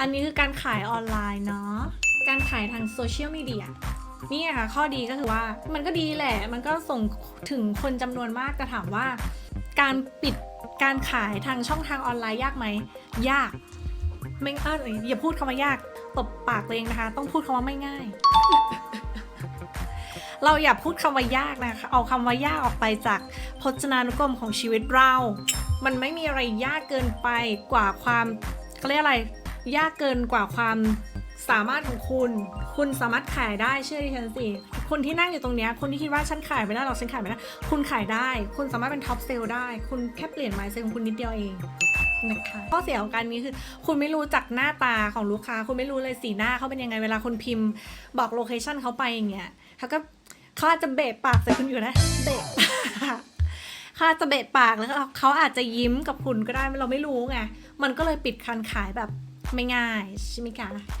อันนี้คือการขายออนไลน์เนาะ การขายทางโซเชียลมีเดียนี่ค่ะข้อดีก็คือว่ามันก็ดีแหละ มันก็ส่งถึงคนจำนวนมากแต่ถามว่า การปิดการขายทางช่องทางออนไลน์ยากไหม ยากไม่เอออย่าพูดคำว่ายากตบปากตัวเองนะคะ ต้องพูดคำว่าไม่ง่าย เราอย่าพูดคำว่ายากนะคะ เอาคำว่ายากออกไปจากพจนานุกรมของชีวิตเรา มันไม่มีอะไรยากเกินไปกว่าความเขาเรียกอะไร ยากเกินกว่าความสามารถของคุณ คุณสามารถขายได้เชื่อดิฉันสิ คนที่นั่งอยู่ตรงเนี้ย คนที่คิดว่าฉันขายไม่ได้หรอกฉันขายไม่ได้ คุณขายได้ คุณสามารถเป็นท็อปเซลล์ได้ คุณแค่เปลี่ยนไมซ์เซลของคุณนิดเดียวเองนะคะข้อเสียของการนี้คือ คุณไม่รู้จักหน้าตาของลูกค้า คุณไม่รู้เลยสีหน้าเขาเป็นยังไง เวลาคนพิมพ์บอกโลเคชันเขาไปอย่างเงี้ยเขาก็เขาอาจจะเบะปากใส่คุณอยู่นะ เบะปากเขาอาจจะเบะปากแล้วเขาอาจจะยิ้มกับคุณก็ได้ เราไม่รู้ไง มันก็เลยปิดการขายแบบ ไม่ง่ายใช่ไหมคะ